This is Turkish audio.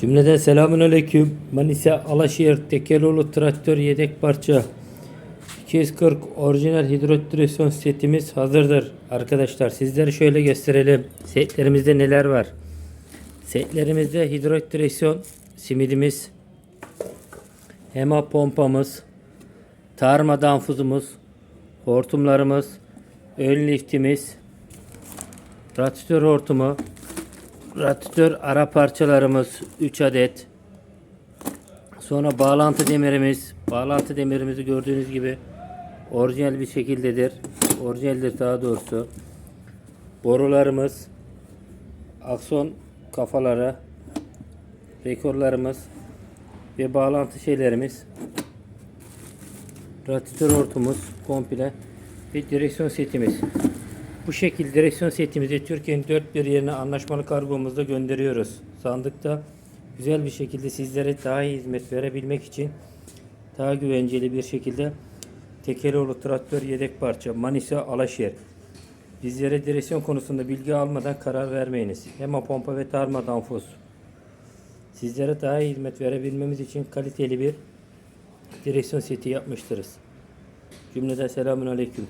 Cümleden selamun aleyküm. Manisa Alaşehir Tekeloğlu traktör yedek parça 240 orijinal hidrodiresyon setimiz hazırdır. Arkadaşlar sizlere şöyle gösterelim. Setlerimizde neler var? Setlerimizde hidrodiresyon simidimiz, hema pompamız, tarma danfuzumuz, hortumlarımız, ön liftimiz, radyatör hortumu, radyatör ara parçalarımız 3 adet. Sonra bağlantı demirimiz. Bağlantı demirimizi gördüğünüz gibi orijinal bir şekildedir. Orijinaldir daha doğrusu. Borularımız, akson kafaları, rekorlarımız ve bağlantı şeylerimiz. Radyatör hortumumuz komple ve direksiyon setimiz. Bu şekilde direksiyon setimizi Türkiye'nin dört bir yerine anlaşmalı kargomuzda gönderiyoruz. Sandıkta güzel bir şekilde sizlere daha iyi hizmet verebilmek için daha güvenceli bir şekilde Tekeroğlu traktör yedek parça Manisa Alaşehir. Bizlere direksiyon konusunda bilgi almadan karar vermeyiniz. Hema pompa ve tarma danfoz. Sizlere daha iyi hizmet verebilmemiz için kaliteli bir direksiyon seti yapmıştırız. Cümleden selamun aleyküm.